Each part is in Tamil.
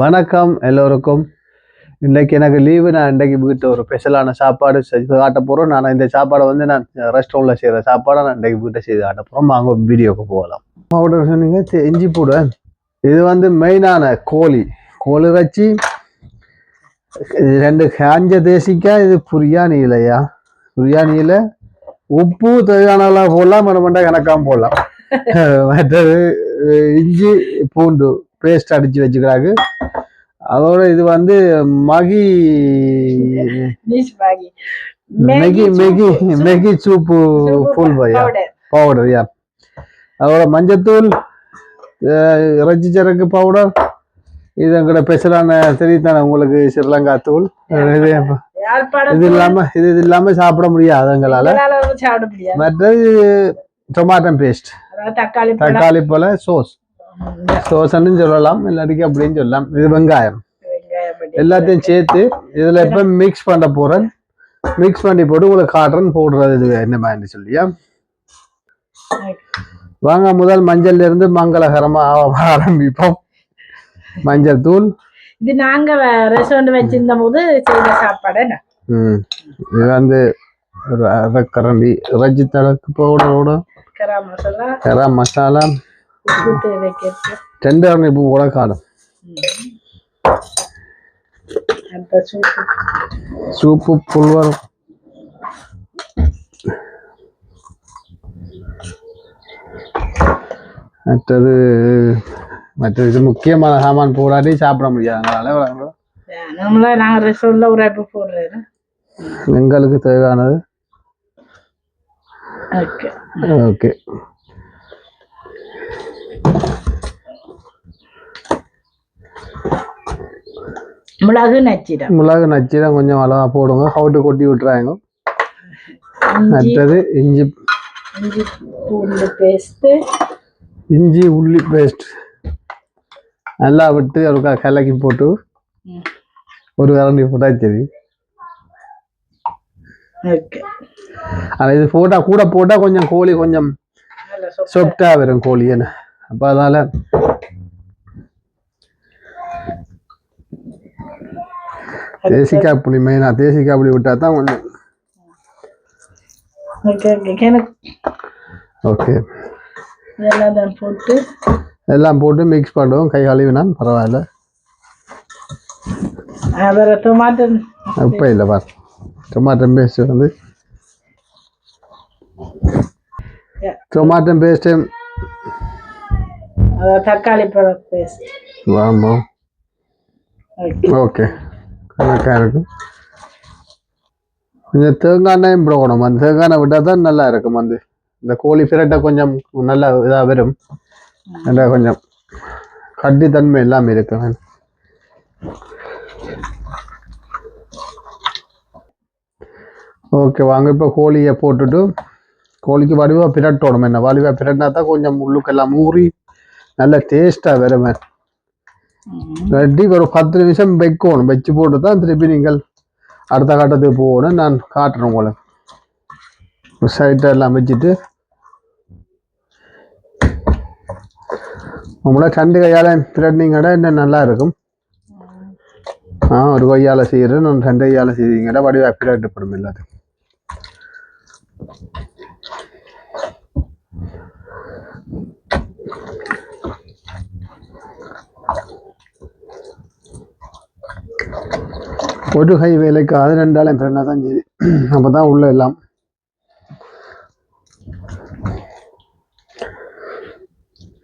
வணக்கம் எல்லோருக்கும். இன்னைக்கு எனக்கு லீவு நான் இன்றைக்கு வீட்டு ஒரு ஸ்பெஷலான சாப்பாடு செய்து காட்ட போகிறோம் நான் இந்த சாப்பாடை வந்து நான் ரெஸ்டாரண்ட்டில் செய்கிற சாப்பாடை நான் இன்றைக்கு வீட்டை செய்து காட்ட போகிறோம் வாங்க வீடியோக்கு போகலாம். பவுடர் சொன்னீங்க இஞ்சி போடுவேன் இது வந்து மெயினான கோழி. கோழி வச்சு இது ரெண்டு காஞ்ச தேசிக்காய் இது புரியாணி இல்லையா புரியாணியில் உப்பு தேவையானலாம் போடலாம் மறுமண்டா கணக்காம போடலாம். மற்றது இஞ்சி பூண்டு பேஸ்ட் அடிச்சு வச்சுக்கிறாங்க. அதோட இது வந்து Maggi. Maggi Maggi Maggi soup full பையா. பவுடர் யா அதோட மஞ்சத்தூள் இறைச்சி சரக்கு பவுடர் இது எங்கட ஸ்பெஷலான தெரியுதானே உங்களுக்கு ஸ்ரீலங்கா தூள்? இது இது இல்லாம இது இது இல்லாம சாப்பிட முடியாது எங்களால. மற்றது டொமாட்டோ பேஸ்ட் தக்காளி தக்காளி போல சோஸ் சோஸ்ன்னு சொல்லலாம் இல்லாட்டிக்கு அப்படின்னு சொல்லலாம். இது வெங்காயம். எல்லாத்தையும் சேர்த்து இதுல இப்ப மிக்ஸ் பண்ண போறேன்? மிக்ஸ் பண்ணி போட்டு உங்களுக்கு காட்டுறேன் போடுறது இது என்ன மாதிரி சொல்லியா? வாங்க முதல் மஞ்சள்ல இருந்து மங்களகரமா ஆ- ஆரம்பிப்போம். மஞ்சள் தூள். இது நாங்க ரெஸ்டாரண்ட் வச்சிருந்த போது செய்த சாப்பாடு? ம். இது வந்து அரைக்கரண்டி. இறைச்சி தடக்கு பவுடரோட கரம் மசாலா. கரம் மசாலா. ரெண்டு பூ கூட காடும் சூப்பு புல்வர் மற்றது மற்றது இது முக்கியமான சாமான் போடாட்டி சாப்பிட முடியாது. நம்மள நாங்க ரெஸ்டாரண்ட்ல ஒரு ஐப்பு போடுறது எங்களுக்கு தேவையானது. ஓகே ஓகே மிளகு நச்சிடம். மிளகு நச்சீரம் கொஞ்சம் அளவா போடுங்க. ஹவுட்டு கொட்டி விட்டுறாங்க. மற்றது இஞ்சி. இஞ்சி பூண்டு பேஸ்ட்டு. இஞ்சி உள்ளி பேஸ்ட் நல்லா விட்டு ஒருக்கா கலக்கி போட்டு ஒரு கரண்டி போட்டா சரி. ஆனால் இது போட்டா கூட போட்டா கொஞ்சம் கோழி கொஞ்சம் சொப்டா வரும் கோழி என்ன? அப்போ அதனால தேசிக்காய் புளி மெயினாக தேசிக்காய் புளி விட்டா தான் கொஞ்சம் ஓகே போட்டு. எல்லாம் போட்டு மிக்ஸ் பண்ணுவோம். கை கழுவினா பரவாயில்ல. வேற டொமாட்டோ இப்போ இல்லை பார். டொமாட்டோ பேஸ்ட் வந்து. டொமாட்டோ பேஸ்ட்டு தக்காளி பேஸ்ட் ஓகே ஓகே கணக்காக இருக்கும் கொஞ்சம் தேங்காய் எண்ணெயும் போடணும் அந்த தேங்காய் எண்ணெய் விட்டால் தான் நல்லா இருக்கும் வந்து இந்த கோழி பிரட்டை கொஞ்சம் நல்லா இதாக வரும் நல்லா கொஞ்சம் கட்டி தன்மை இல்லாமல் இருக்கும் ஓகே வாங்க இப்போ கோழியை போட்டுட்டு கோழிக்கு வடிவாக பிரட்டணும் என்ன வடிவாக பிரட்டினா தான் கொஞ்சம் உள்ளுக்கெல்லாம் ஊறி நல்ல டேஸ்ட்டாக வரும் ரெடி ஒரு பத்து நிமிஷம் வைக்கணும் வச்சு போட்டு தான் திருப்பி நீங்கள் அடுத்த கட்டத்துக்கு போகணும் நான் காட்டுறேன் உங்களை சைட்டை எல்லாம் வச்சுட்டு உங்களை கண்டு கையால் திரட்டினீங்கடா இன்னும் நல்லா இருக்கும் ஆ ஒரு கையால் செய்கிறேன் நான் ரெண்டு கையால் செய்வீங்கடா வடிவாக படம் எல்லாத்தையும் ஒரு கை வேலைக்கு அது ரெண்டாலும் ஃப்ரெண்டாக தான் சரி. அப்போ தான் உள்ள எல்லாம்.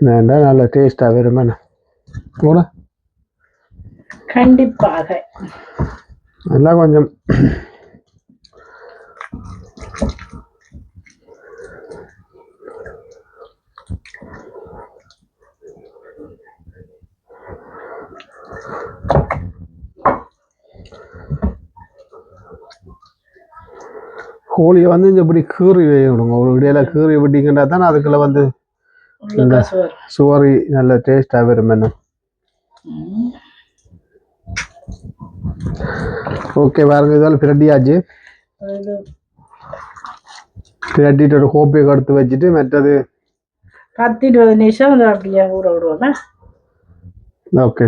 வேண்டாம் நல்ல டேஸ்ட்டாக வருமே கூட கண்டிப்பாக. நல்லா கொஞ்சம் கோழியை வந்து இந்த இப்படி கீறி விடுங்க. ஒரு இடையில கீறி விட்டீங்கன்னா தான் அதுக்குள்ள வந்து கசுவர் சுவரி? நல்ல டேஸ்டாக வரும் என்ன? ஓகே பாருங்க இதால் பிரட்டியாச்சு பிரட்டிட்டு ஒரு கோப்பையை எடுத்து வச்சுட்டு மற்றது பத்து இருபது நிமிஷம் அப்படியே ஊற விடுவோம்? ஓகே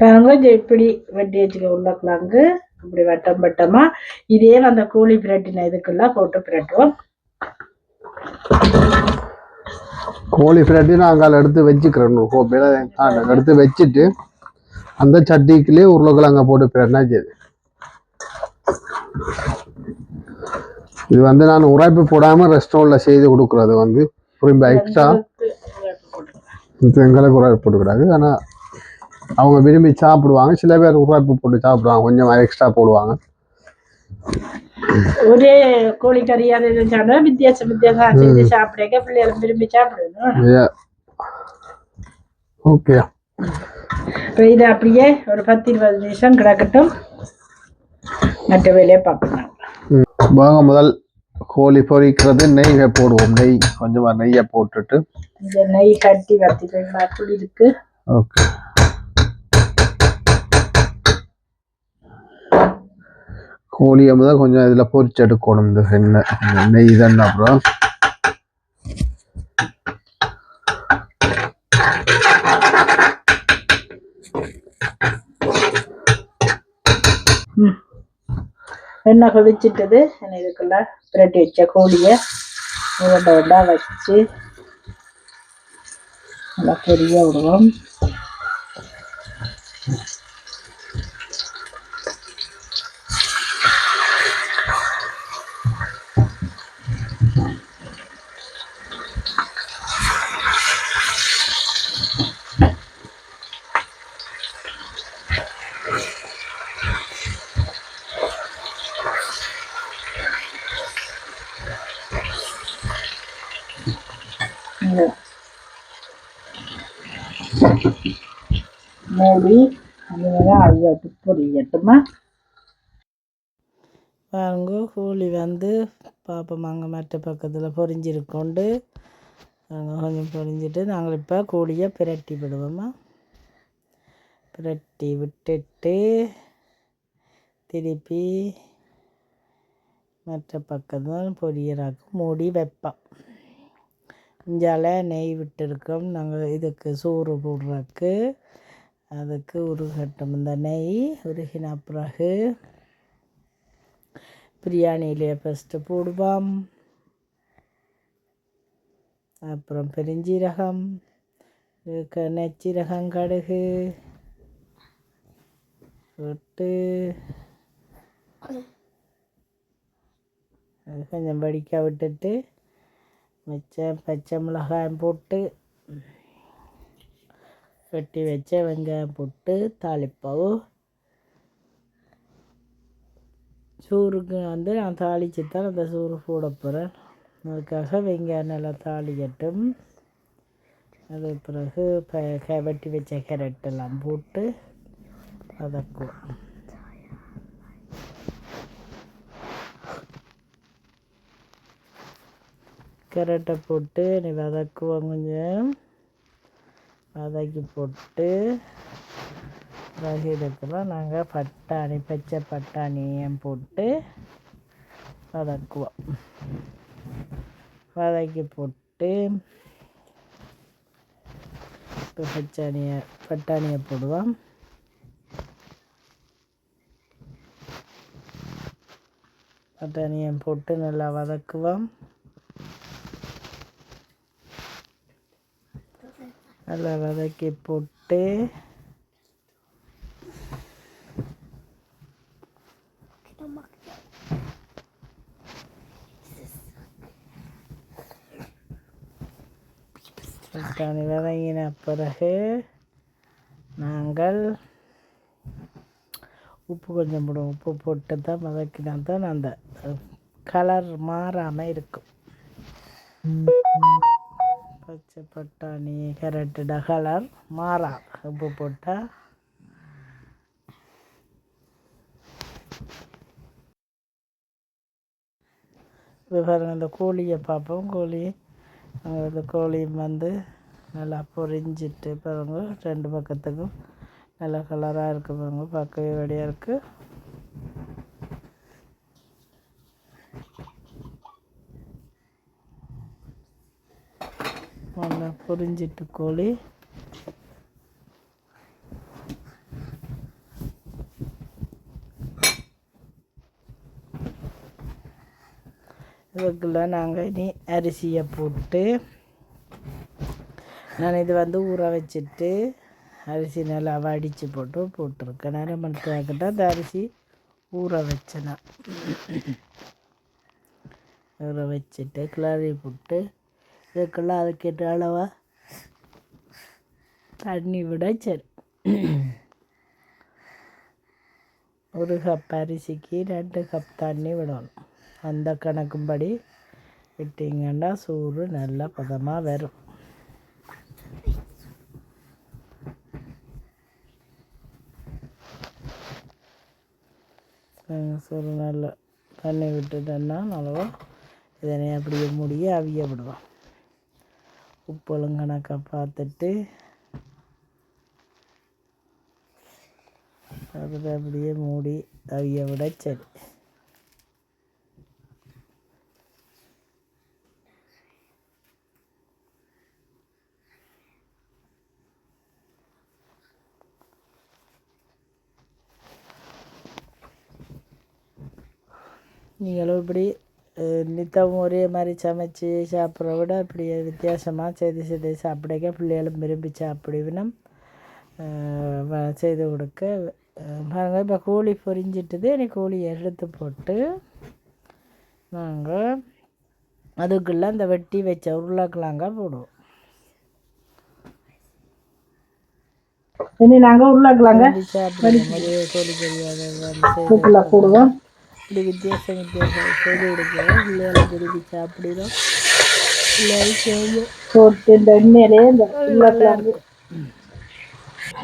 பாருங்க இப்படி வெட்டி வச்சுக்க உருளைக்கிழங்கு. இப்படி வட்டம் வட்டமா இதே அந்த கோழி பிரட்டின இதுக்கெல்லாம் போட்டு பிரட்டுவோம். கோழி ஃப்ரெட்டி நான் அங்கால எடுத்து வச்சுக்கிறேன் ஒரு கோப்பையில் எடுத்து வச்சுட்டு அந்த சட்டிக்குள்ளே உருளைக்கிழங்க போட்டு பிரட்டினா சரி. இது வந்து நான் உரைப்பு போடாமல் ரெஸ்டாரண்ட்டில் செய்து கொடுக்குறது வந்து. புரியும்பா எக்ஸ்ட்ரா எங்களுக்கு உரைப்பு போட்டுக்கூடாது ஆனால் அவங்க விரும்பி சாப்பிடுவாங்க. சில பேர் உரைப்பு போட்டு சாப்பிடுவாங்க. கொஞ்சம் எக்ஸ்ட்ரா போடுவாங்க. ஒரே கோழி கறி அது இது சாப்பிட வித்தியாசம் வித்தியாசம் செய்து சாப்பிடுங்க பிள்ளைகளும் விரும்பி சாப்பிடணும். ஓகே. இது அப்படியே ஒரு பத்து இருபது நிமிஷம் கிடக்கட்டும். மற்ற வேலையை பார்க்கலாம். வாங்க முதல் கோழி பொரிக்கிறது நெய்யை போடுவோம். நெய் கொஞ்சமாக நெய்யை போட்டுட்டு. இந்த நெய் கட்டி வத்திக்கலாம் இருக்கு. ஓகே. கோழியை முதல் கொஞ்சம் இதில் பொறிச்சு எடுக்கணும் இந்த எண்ணெய் நெய் தான் அப்புறம். எண்ணெய் கொதிச்சிட்டது? என்ன இதுக்குள்ள பிரட்டி வச்ச கோழியை உருண்டை உருண்டா வச்சு நல்லா பொரிய விடுவோம். மூடி அதுவரை பொரியட்டுமா? பாருங்க கோழி வந்து பார்ப்போமாங்க மற்ற பக்கத்தில் பொரிஞ்சிருக்கோண்டு. கொஞ்சம் பொரிஞ்சிட்டு நாங்கள் இப்போ கோழியை பிரட்டி விடுவோமா? பிரட்டி விட்டுட்டு திருப்பி மற்ற பக்கத்தில் பொரியறாக்கு மூடி வைப்போம். இஞ்சால நெய் விட்டுருக்கோம். நாங்கள் இதுக்கு சோறு போடுறதுக்கு. அதுக்கு உருகட்டும் இந்த நெய். உருகின பிறகு பிரியாணியிலே ஃபஸ்ட்டு போடுவோம். அப்புறம் பெருஞ்சீரகம் நெச்சீரகம் கடுகு போட்டு அது கொஞ்சம் படிக்க விட்டுட்டு மிச்சம் பச்சை மிளகாயம் போட்டு வெட்டி வச்ச வெங்காயம் போட்டு தாளிப்போம் சோறுக்கு வந்து நான் தாளித்து தான் அந்த சோறு போட போகிறேன் அதுக்காக வெங்காயம் நல்லா தாளிக்கட்டும். அது பிறகு ப க- வெட்டி வச்ச கேரட்டெல்லாம் போட்டு வதக்குவோம். கேரட்டை போட்டு நீ வதக்குவோம் கொஞ்சம். வதக்கி போட்டு பிறகு இதுக்கெல்லாம் நாங்கள் பட்டாணி பச்சை பட்டாணியும் போட்டு வதக்குவோம். வதக்கி போட்டு இப்போ பச்சாணியை பட்டாணியை போடுவோம். பட்டாணியை போட்டு நல்லா வதக்குவோம். நல்லா வதக்கி போட்டு பட்டாணி வதங்கின பிறகு நாங்கள் உப்பு கொஞ்சம் போடுவோம். உப்பு போட்டு தான் வதக்கினா தான் அந்த கலர் மாறாமல் இருக்கும். பச்சை பட்டாணி கேரட்டோட கலர் மாறா உப்பு போட்டால் இப்போ பாருங்க இந்த கோழியை பார்ப்போம். கோழி இந்த கோழி வந்து நல்லா பொரிஞ்சிட்டு பாருங்க ரெண்டு பக்கத்துக்கும் நல்லா கலராக இருக்குது பாருங்க பார்க்கவே வழியாக இருக்குது நல்லா புரிஞ்சிட்டு கோழி. இதுக்குள்ள நாங்கள் இனி அரிசியை போட்டு நான் இது வந்து ஊற வச்சுட்டு அரிசி நல்லா வடித்து போட்டு போட்டிருக்கேன். நேரம் அரை மணி அந்த அரிசி ஊற வச்சேன் ஊற வச்சுட்டு கிளறி போட்டு இதுக்கெல்லாம் அதுக்கேற்ற அளவாக தண்ணி விட சரி. ஒரு கப் அரிசிக்கு ரெண்டு கப் தண்ணி விடணும். அந்த கணக்கும்படி விட்டிங்கன்னா சோறு நல்ல பதமாக வரும். சோறு நல்லா தண்ணி விட்டுட்டோன்னா நல்லா இதனை அப்படியே முடிய அவிய விடுவோம் உப்பு கணக்காக பார்த்துட்டு அதில் அப்படியே மூடி அவிய விட சரி. நீங்களும் இப்படி அஹ், நித்தமும் ஒரே மாதிரி சமைச்சு சாப்பிட்ற விட இப்படி வித்தியாசமாக செய்து செய்து சாப்பிடுங்க பிள்ளைகளும் விரும்பி சாப்பிடுவினும். செய்து கொடுக்க அஹ், பாருங்க இப்போ கோழி பொரிஞ்சிட்டுது. இனி கோழி எடுத்து போட்டு நாங்கள் அதுக்குள்ளே அந்த வெட்டி வச்ச உருளைக்கிழங்க போடுவோம். இனி நாங்கள் உருளைக்கிழங்க கோழி தெரியாத போடுவோம். இப்படி வித்தியாசம் வித்தியாசம். செய்து கொடுக்குறோம் பிள்ளைகளை விரும்பி சாப்பிடுறோம் பிள்ளைகள் செய்து போட்டு இந்த இந்த உருளைக்கிழங்கு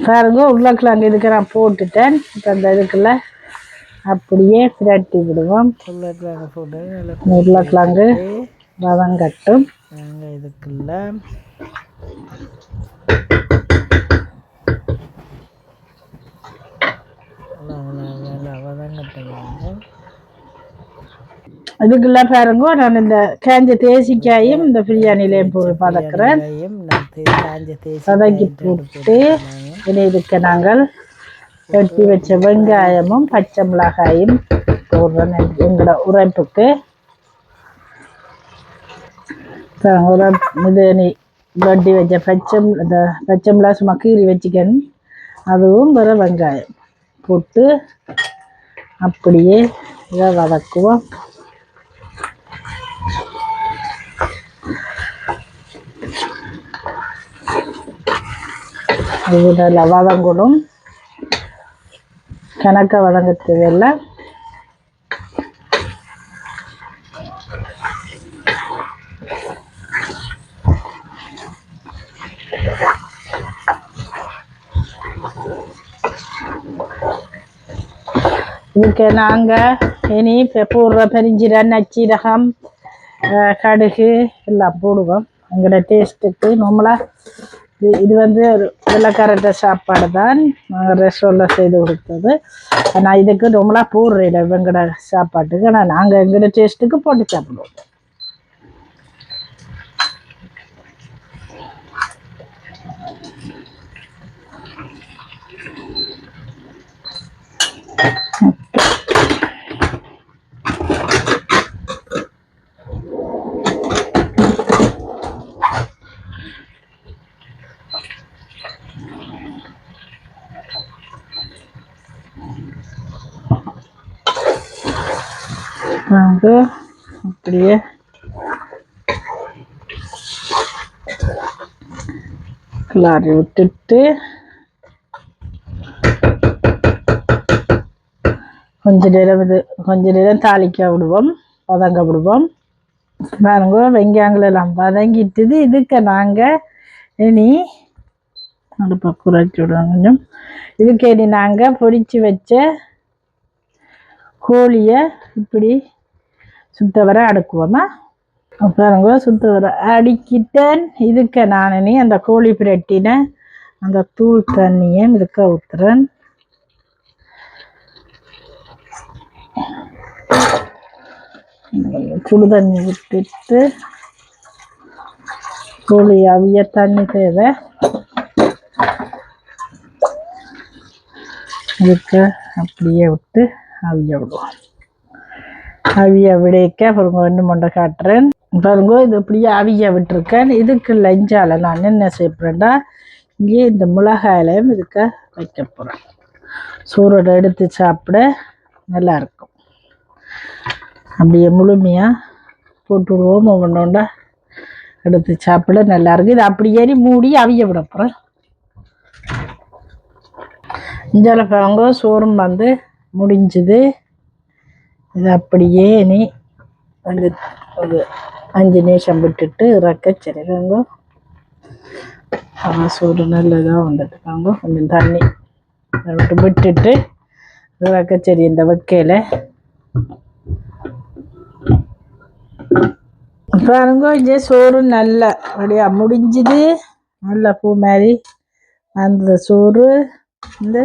பாருங்க உருளைக்கிழங்கு இதுக்கு நான் போட்டுட்டேன். இப்போ அந்த இதுக்குள்ள அப்படியே பிரட்டி விடுவோம். உருளைக்கிழங்கு போட்டு உருளைக்கிழங்கு வதங்கட்டும் நாங்கள் இதுக்குள்ள நல்லா இதுக்குள்ள பாருங்க நான் இந்த காஞ்ச தேசிக்காயும் இந்த பிரியாணிலையும் போட்டு பதக்கிறேன். வதக்கி போட்டு இதுக்கு நாங்கள் வெட்டி வச்ச வெங்காயமும் பச்சை மிளகாயும் போடுறோம் எங்களோட உரைப்புக்கு. இது நீ வெட்டி வச்ச பச்சை இந்த பச்சை மிளகாய் சும்மா கீறி வச்சுக்கணும். அதுவும் வேற வெங்காயம் போட்டு அப்படியே இதை வதக்குவோம். இது நல்லா வதங்கணும் கணக்க வதங்க தேவையில்லை இதுக்கு நாங்கள் இனி இப்போ போடுற நச்சீரகம் கடுகு எல்லாம் போடுவோம். எங்களோட டேஸ்ட்டுக்கு நம்மளாக இது இது வந்து ஒரு வெள்ளக்காரட்ட சாப்பாடு தான் நாங்கள் செய்து கொடுத்தது. ஆனால் இதுக்கு நார்மலாக போடுறேன் எங்களோட சாப்பாட்டுக்கு. ஆனால் நாங்கள் எங்களோட டேஸ்ட்டுக்கு போட்டு சாப்பிடுவோம் நாங்கள் அப்படியே கிளாரி விட்டுட்டு கொஞ்ச நேரம் இது கொஞ்ச நேரம் தாளிக்க விடுவோம் வதங்க விடுவோம். பாருங்க வெங்காயங்கள் எல்லாம் வதங்கிட்டுது. இதுக்கு நாங்கள் இனி அடுப்பை குறைச்சி விடுவோம் கொஞ்சம். இதுக்கு இனி நாங்கள் பொரிச்சு வச்ச கோழியை இப்படி சுத்த வர அடுக்குவோமா? அப்புறம் சுத்த வர அடிக்கிட்டேன். இதுக்கு நான் நீ அந்த கோழி பிரட்டின அந்த தூள் தண்ணியை இதுக்க ஊத்துறேன். சுடு தண்ணி விட்டுட்டு கோழி அவிய தண்ணி தேவை. இதுக்கு அப்படியே விட்டு அவிய விடுவோம். அவிய விடைக்க பாருங்க ஒன்று மொண்டை காட்டுறேன். பாருங்க இது இப்படியே அவிய விட்டுருக்கேன். இதுக்கு லஞ்சால நான் என்ன செய்யப்படுறேன்டா இங்கே இந்த மிளகாயிலையும் இதுக்க வைக்க போகிறேன் சூரோட எடுத்து சாப்பிட நல்லா இருக்கும். அப்படியே முழுமையாக போட்டுடுவோம் ஒவ்வொன்றோண்டா எடுத்து சாப்பிட நல்லா இருக்கு இது ஏறி மூடி அவிய விட போகிறேன் இஞ்சால பாருங்க சோறும் வந்து முடிஞ்சுது. இது அப்படியே நீ வந்து ஒரு அஞ்சு நிமிஷம் விட்டுட்டு இறக்க சரிங்க சோறு நல்லதாக வந்துட்டுருக்காங்க கொஞ்சம் தண்ணி விட்டு விட்டுட்டு இறக்க சரி இந்த வைக்கையில். பாருங்க இங்கே சோறு நல்லா அப்படியா முடிஞ்சுது. நல்லா பூ மாதிரி அந்த சோறு. இந்த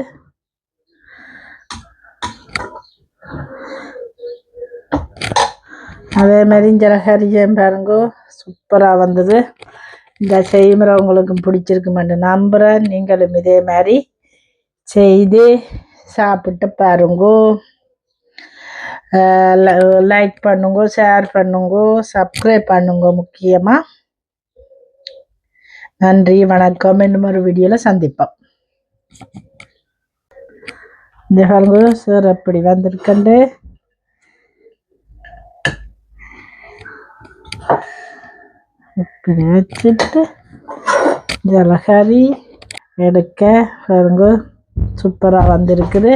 அதே மாதிரி இந்த ஹரிஜம் பாருங்க. சூப்பராக வந்தது. இந்த செய்முறவங்களுக்கும் பிடிச்சிருக்குமென்று நம்புகிறேன் நீங்களும் இதே மாதிரி செய்து சாப்பிட்டு பாருங்கோ. லைக் பண்ணுங்க ஷேர் பண்ணுங்க சப்ஸ்கிரைப் பண்ணுங்க முக்கியமாக நன்றி வணக்கம். இன்னும் ஒரு வீடியோவில் சந்திப்போம். இந்த பாருங்க சார் அப்படி வந்திருக்கண்டு. இப்படி வச்சுட்டு ஜலகாரி எடுக்க பாருங்க சூப்பராக வந்திருக்குது.